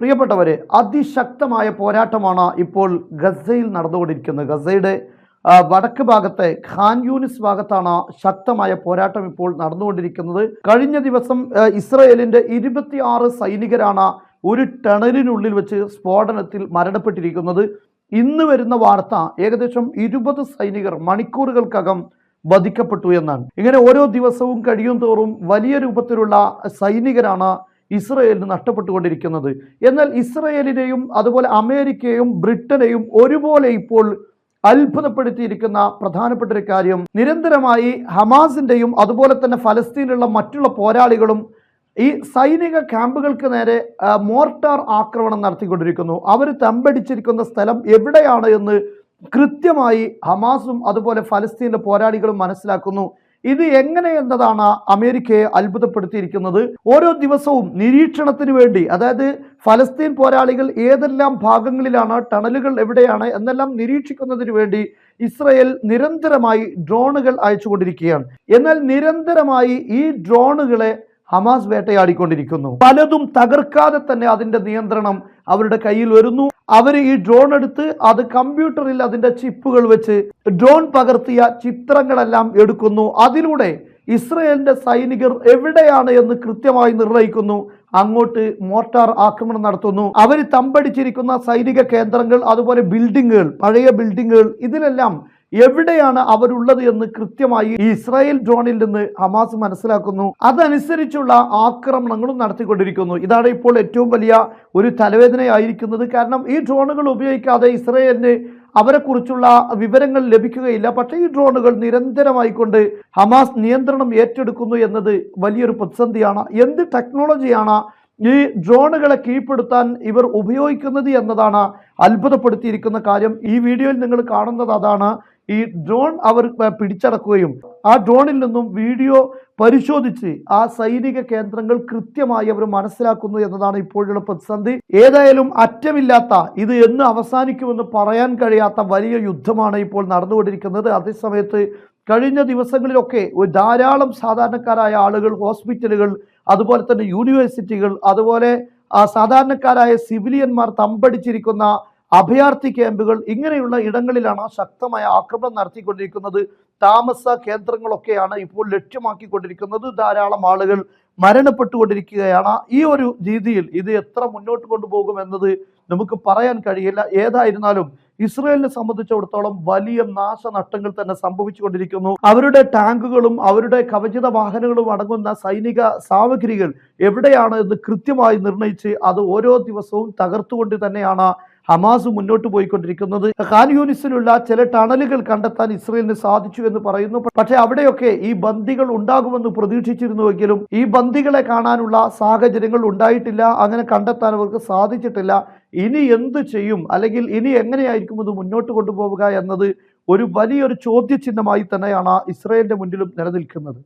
പ്രിയപ്പെട്ടവരെ അതിശക്തമായ പോരാട്ടമാണ് ഇപ്പോൾ ഗസയിൽ നടന്നുകൊണ്ടിരിക്കുന്നത്. ഗസയുടെ വടക്ക് ഭാഗത്തെ ഖാൻ യൂനിസ് ഭാഗത്താണ് ശക്തമായ പോരാട്ടം ഇപ്പോൾ നടന്നുകൊണ്ടിരിക്കുന്നത്. കഴിഞ്ഞ ദിവസം ഇസ്രയേലിന്റെ ഇരുപത്തിയാറ് സൈനികരാണ് ഒരു ടണലിനുള്ളിൽ വെച്ച് സ്ഫോടനത്തിൽ മരണപ്പെട്ടിരിക്കുന്നത്. ഇന്ന് വരുന്ന വാർത്ത ഏകദേശം ഇരുപത് സൈനികർ മണിക്കൂറുകൾക്കകം വധിക്കപ്പെട്ടു എന്നാണ്. ഇങ്ങനെ ഓരോ ദിവസവും കഴിയും തോറും വലിയ രൂപത്തിലുള്ള സൈനികരാണ് ഇസ്രയേലിന് നഷ്ടപ്പെട്ടുകൊണ്ടിരിക്കുന്നത്. എന്നാൽ ഇസ്രയേലിനെയും അതുപോലെ അമേരിക്കയെയും ബ്രിട്ടനെയും ഒരുപോലെ ഇപ്പോൾ അത്ഭുതപ്പെടുത്തിയിരിക്കുന്ന പ്രധാനപ്പെട്ട ഒരു കാര്യം നിരന്തരമായി ഹമാസിന്റെയും അതുപോലെ തന്നെ ഫലസ്തീനിലുള്ള മറ്റുള്ള പോരാളികളും ഈ സൈനിക ക്യാമ്പുകൾക്ക് നേരെ മോർട്ടാർ ആക്രമണം നടത്തിക്കൊണ്ടിരിക്കുന്നു. അവർ തമ്പടിച്ചിരിക്കുന്ന സ്ഥലം എവിടെയാണ് എന്ന് കൃത്യമായി ഹമാസും അതുപോലെ ഫലസ്തീനിലെ പോരാളികളും മനസ്സിലാക്കുന്നു. ഇത് എങ്ങനെ എന്നതാണ് അമേരിക്കയെ അത്ഭുതപ്പെടുത്തിയിരിക്കുന്നത്. ഓരോ ദിവസവും നിരീക്ഷണത്തിന് വേണ്ടി അതായത് ഫലസ്തീൻ പോരാളികൾ ഏതെല്ലാം ഭാഗങ്ങളിലാണ് ടണലുകൾ എവിടെയാണ് എന്നെല്ലാം നിരീക്ഷിക്കുന്നതിന് വേണ്ടി ഇസ്രയേൽ നിരന്തരമായി ഡ്രോണുകൾ അയച്ചുകൊണ്ടിരിക്കുകയാണ്. എന്നാൽ നിരന്തരമായി ഈ ഡ്രോണുകളെ ഹമാസ് വേട്ടയാടിക്കൊണ്ടിരിക്കുന്നു. പലതും തകർക്കാതെ തന്നെ അതിന്റെ നിയന്ത്രണം അവരുടെ കയ്യിൽ വരുന്നു. അവർ ഈ ഡ്രോൺ എടുത്ത് അത് കമ്പ്യൂട്ടറിൽ അതിന്റെ ചിപ്പുകൾ വെച്ച് ഡ്രോൺ പകർത്തിയ ചിത്രങ്ങളെല്ലാം എടുക്കുന്നു. അതിലൂടെ ഇസ്രയേലിന്റെ സൈനികർ എവിടെയാണ് എന്ന് കൃത്യമായി നിർണയിക്കുന്നു അങ്ങോട്ട് മോർട്ടാർ ആക്രമണം നടത്തുന്നു. അവർ തമ്പടിച്ചിരിക്കുന്ന സൈനിക കേന്ദ്രങ്ങൾ അതുപോലെ ബിൽഡിങ്ങുകൾ പഴയ ബിൽഡിങ്ങുകൾ ഇതിലെല്ലാം എവിടെയാണ് അവരുള്ളത് എന്ന് കൃത്യമായി ഇസ്രായേൽ ഡ്രോണിൽ നിന്ന് ഹമാസ് മനസ്സിലാക്കുന്നു. അതനുസരിച്ചുള്ള ആക്രമണങ്ങളും നടത്തിക്കൊണ്ടിരിക്കുന്നു. ഇതാണ് ഇപ്പോൾ ഏറ്റവും വലിയ ഒരു തലവേദനയായിരിക്കുന്നത്. കാരണം ഈ ഡ്രോണുകൾ ഉപയോഗിക്കാതെ ഇസ്രായേലിന് അവരെക്കുറിച്ചുള്ള വിവരങ്ങൾ ലഭിക്കുകയില്ല. പക്ഷേ ഈ ഡ്രോണുകൾ നിരന്തരമായിക്കൊണ്ട് ഹമാസ് നിയന്ത്രണം ഏറ്റെടുക്കുന്നു എന്നത് വലിയൊരു പ്രതിസന്ധിയാണ്. എന്ത് ടെക്നോളജിയാണ് ഈ ഡ്രോണുകളെ കീഴ്പ്പെടുത്താൻ ഇവർ ഉപയോഗിക്കുന്നത് എന്നതാണ് അത്ഭുതപ്പെടുത്തിയിരിക്കുന്ന കാര്യം. ഈ വീഡിയോയിൽ നിങ്ങൾ കാണുന്നത് അതാണ്. ഈ ഡ്രോൺ അവർ പിടിച്ചടക്കുകയും ആ ഡ്രോണിൽ നിന്നും വീഡിയോ പരിശോധിച്ച് ആ സൈനിക കേന്ദ്രങ്ങൾ കൃത്യമായി അവർ മനസ്സിലാക്കുന്നു എന്നതാണ് ഇപ്പോഴുള്ള പ്രതിസന്ധി. ഏതായാലും അറ്റമില്ലാത്ത ഇത് എന്ന് അവസാനിക്കുമെന്ന് പറയാൻ കഴിയാത്ത വലിയ യുദ്ധമാണ് ഇപ്പോൾ നടന്നുകൊണ്ടിരിക്കുന്നത്. അതേസമയത്ത് കഴിഞ്ഞ ദിവസങ്ങളിലൊക്കെ ഒരു ധാരാളം സാധാരണക്കാരായ ആളുകൾ ഹോസ്പിറ്റലുകൾ അതുപോലെ തന്നെ യൂണിവേഴ്സിറ്റികൾ അതുപോലെ സാധാരണക്കാരായ സിവിലിയന്മാർ തമ്പടിച്ചിരിക്കുന്ന അഭയാർത്ഥി ക്യാമ്പുകൾ ഇങ്ങനെയുള്ള ഇടങ്ങളിലാണ് ശക്തമായ ആക്രമണം നടത്തിക്കൊണ്ടിരിക്കുന്നത്. താമസ കേന്ദ്രങ്ങളൊക്കെയാണ് ഇപ്പോൾ ലക്ഷ്യമാക്കിക്കൊണ്ടിരിക്കുന്നത്. ധാരാളം ആളുകൾ മരണപ്പെട്ടുകൊണ്ടിരിക്കുകയാണ്. ഈ ഒരു രീതിയിൽ ഇത് എത്ര മുന്നോട്ട് കൊണ്ടുപോകും എന്നത് നമുക്ക് പറയാൻ കഴിയില്ല. ഏതായിരുന്നാലും ഇസ്രയേലിനെ സംബന്ധിച്ചിടത്തോളം വലിയ നാശനഷ്ടങ്ങൾ തന്നെ സംഭവിച്ചുകൊണ്ടിരിക്കുന്നു. അവരുടെ ടാങ്കുകളും അവരുടെ കവചിത വാഹനങ്ങളും അടങ്ങുന്ന സൈനിക സാമഗ്രികൾ എവിടെയാണ് എന്ന് കൃത്യമായി നിർണയിച്ച് അത് ഓരോ ദിവസവും തകർത്തുകൊണ്ട് തന്നെയാണ് ഹമാസ് മുന്നോട്ട് പോയിക്കൊണ്ടിരിക്കുന്നത്. ഖാൻ യൂനിസിലുള്ള ചില ടണലുകൾ കണ്ടെത്താൻ ഇസ്രയേലിന് സാധിച്ചു എന്ന് പറയുന്നു. പക്ഷേ അവിടെയൊക്കെ ഈ ബന്ദികൾ ഉണ്ടാകുമെന്ന് പ്രതീക്ഷിച്ചിരുന്നുവെങ്കിലും ഈ ബന്ദികളെ കാണാനുള്ള സാഹചര്യങ്ങൾ ഉണ്ടായിട്ടില്ല. അങ്ങനെ കണ്ടെത്താൻ അവർക്ക് സാധിച്ചിട്ടില്ല. ഇനി എന്ത് ചെയ്യും? അല്ലെങ്കിൽ ഇനി എങ്ങനെയായിരിക്കും ഇത് മുന്നോട്ട് കൊണ്ടുപോവുക എന്നത് ഒരു വലിയൊരു ചോദ്യചിഹ്നമായി തന്നെയാണ് ഇസ്രയേലിന്റെ മുന്നിലും നിലനിൽക്കുന്നത്.